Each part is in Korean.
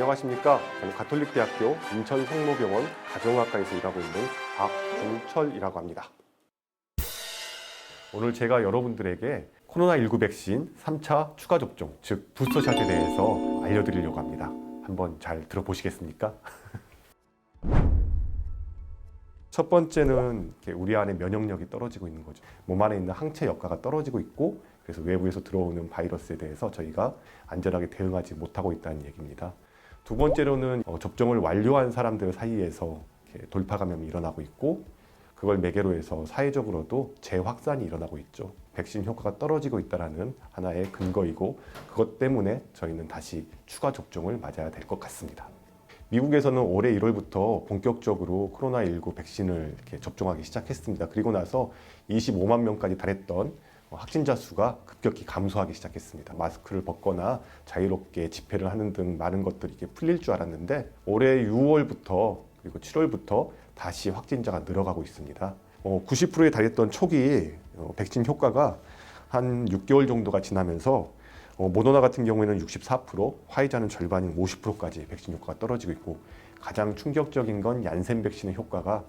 안녕하십니까. 저는 가톨릭대학교 인천 성모병원 가정학과에서 일하고 있는 박중철이라고 합니다. 오늘 제가 여러분들에게 코로나19 백신 3차 추가 접종, 즉 부스터샷에 대해서 알려드리려고 합니다. 한번 잘 들어보시겠습니까? 첫 번째는 우리 안에 면역력이 떨어지고 있는 거죠. 몸 안에 있는 항체 역가가 떨어지고 있고 그래서 외부에서 들어오는 바이러스에 대해서 저희가 안전하게 대응하지 못하고 있다는 얘기입니다. 두 번째로는 어, 접종을 완료한 사람들 사이에서 돌파 감염이 일어나고 있고 그걸 매개로 해서 사회적으로도 재확산이 일어나고 있죠. 백신 효과가 떨어지고 있다는 하나의 근거이고 그것 때문에 저희는 다시 추가 접종을 맞아야 될 것 같습니다. 미국에서는 올해 1월부터 본격적으로 코로나19 백신을 접종하기 시작했습니다. 그리고 나서 25만 명까지 달했던 어, 확진자 수가 급격히 감소하기 시작했습니다. 마스크를 벗거나 자유롭게 집회를 하는 등 많은 것들이 이렇게 풀릴 줄 알았는데 올해 6월부터 그리고 7월부터 다시 확진자가 늘어가고 있습니다. 어, 90%에 달했던 초기 어, 백신 효과가 한 6개월 정도가 지나면서 어, 모더나 같은 경우에는 64%, 화이자는 절반인 50%까지 백신 효과가 떨어지고 있고 가장 충격적인 건 얀센 백신의 효과가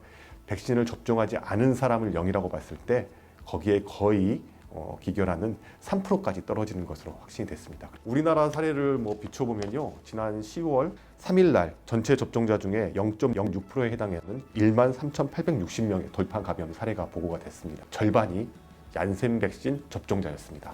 백신을 접종하지 않은 사람을 0이라고 봤을 때 거기에 거의 어, 기결하는 3%까지 떨어지는 것으로 확신이 됐습니다. 우리나라 사례를 뭐 비춰보면요. 지난 10월 3일 날 전체 접종자 중에 0.06%에 해당하는 1만 3,860명의 돌파 감염 사례가 보고가 됐습니다. 절반이 얀센 백신 접종자였습니다.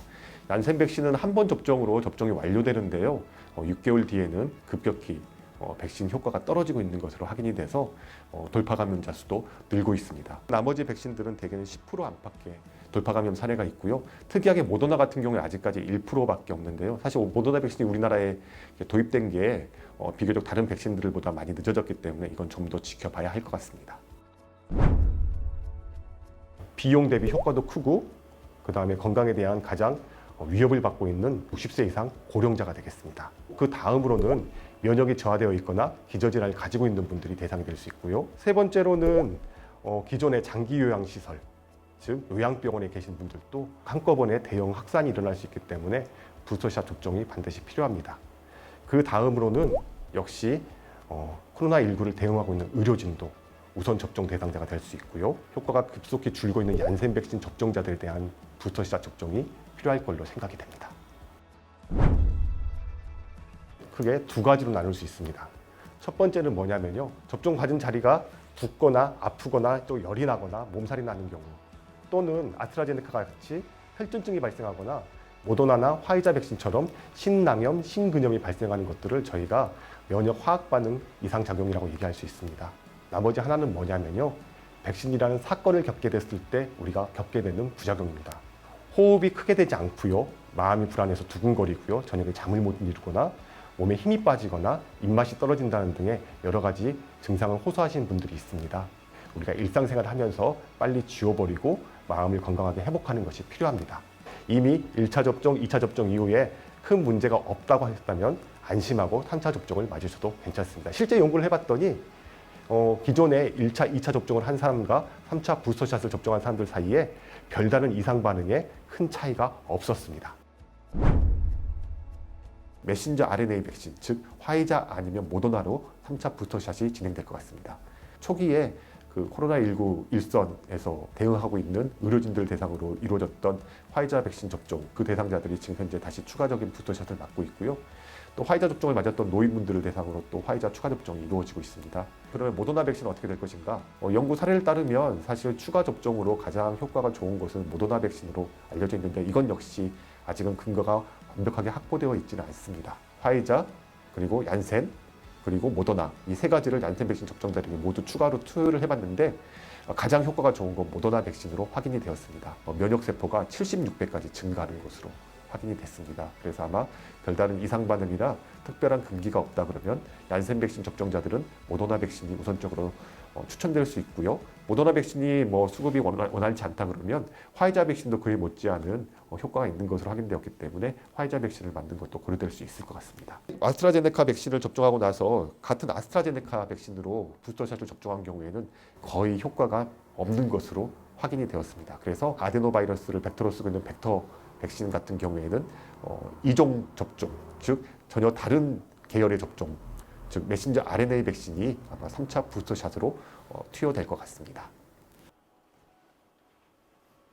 얀센 백신은 한 번 접종으로 접종이 완료되는데요. 어, 6개월 뒤에는 급격히 어, 백신 효과가 떨어지고 있는 것으로 확인이 돼서 어, 돌파 감염자 수도 늘고 있습니다. 나머지 백신들은 대개는 10% 안팎의 돌파 감염 사례가 있고요. 특이하게 모더나 같은 경우에 아직까지 1%밖에 없는데요. 사실 모더나 백신이 우리나라에 도입된 게 어, 비교적 다른 백신들보다 많이 늦어졌기 때문에 이건 좀 더 지켜봐야 할 것 같습니다. 비용 대비 효과도 크고 그 다음에 건강에 대한 가장 어, 위협을 받고 있는 60세 이상 고령자가 되겠습니다. 그 다음으로는 면역이 저하되어 있거나 기저질환을 가지고 있는 분들이 대상이 될 수 있고요. 세 번째로는 어, 기존의 장기 요양 시설, 즉 요양병원에 계신 분들도 한꺼번에 대형 확산이 일어날 수 있기 때문에 부스터샷 접종이 반드시 필요합니다. 그 다음으로는 역시 어, 코로나19를 대응하고 있는 의료진도 우선 접종 대상자가 될 수 있고요. 효과가 급속히 줄고 있는 얀센 백신 접종자들에 대한 부스터샷 접종이 필요할 걸로 생각이 됩니다. 크게 두 가지로 나눌 수 있습니다. 첫 번째는 뭐냐면요. 접종 받은 자리가 붓거나 아프거나 또 열이 나거나 몸살이 나는 경우 또는 아스트라제네카가 같이 혈전증이 발생하거나 모더나나 화이자 백신처럼 신낭염, 신근염이 발생하는 것들을 저희가 면역 화학 반응 이상 작용이라고 얘기할 수 있습니다. 나머지 하나는 뭐냐면요. 백신이라는 사건을 겪게 됐을 때 우리가 겪게 되는 부작용입니다. 호흡이 크게 되지 않고요. 마음이 불안해서 두근거리고요. 저녁에 잠을 못 이루거나 몸에 힘이 빠지거나 입맛이 떨어진다는 등의 여러 가지 증상을 호소하시는 분들이 있습니다. 우리가 일상생활을 하면서 빨리 지워버리고 마음을 건강하게 회복하는 것이 필요합니다. 이미 1차 접종, 2차 접종 이후에 큰 문제가 없다고 하셨다면 안심하고 3차 접종을 맞으셔도 괜찮습니다. 실제 연구를 해봤더니 어, 기존에 1차, 2차 접종을 한 사람과 3차 부스터샷을 접종한 사람들 사이에 별다른 이상 반응에 큰 차이가 없었습니다. 메신저 RNA 백신, 즉 화이자 아니면 모더나로 3차 부스터샷이 진행될 것 같습니다. 초기에 그 코로나19 일선에서 대응하고 있는 의료진들 대상으로 이루어졌던 화이자 백신 접종 그 대상자들이 지금 현재 다시 추가적인 부스터샷을 맞고 있고요. 또 화이자 접종을 맞았던 노인분들을 대상으로 또 화이자 추가 접종이 이루어지고 있습니다. 그러면 모더나 백신은 어떻게 될 것인가? 어, 연구 사례를 따르면 사실 추가 접종으로 가장 효과가 좋은 것은 모더나 백신으로 알려져 있는데 이건 역시 아직은 근거가 완벽하게 확보되어 있지는 않습니다. 화이자 그리고 얀센 그리고 모더나 이 세 가지를 얀센 백신 접종자들에게 모두 추가로 투여를 해봤는데 어, 가장 효과가 좋은 건 모더나 백신으로 확인이 되었습니다. 어, 면역 세포가 76배까지 증가하는 것으로 확인이 됐습니다. 그래서 아마 별다른 이상 반응이나 특별한 금기가 없다 그러면 얀센 백신 접종자들은 모더나 백신이 우선적으로 어, 추천될 수 있고요. 모더나 백신이 뭐 수급이 원활, 원활치 않다 그러면 화이자 백신도 그에 못지않은 어, 효과가 있는 것으로 확인되었기 때문에 화이자 백신을 만든 것도 고려될 수 있을 것 같습니다. 아스트라제네카 백신을 접종하고 나서 같은 아스트라제네카 백신으로 부스터샷을 접종한 경우에는 거의 효과가 없는 것으로 확인이 되었습니다. 그래서 아데노바이러스를 벡터로 쓰고 있는 벡터 백신 같은 경우에는 어, 이종 접종, 즉 전혀 다른 계열의 접종 즉 메신저 RNA 백신이 아마 3차 부스터샷으로 어, 투여될 것 같습니다.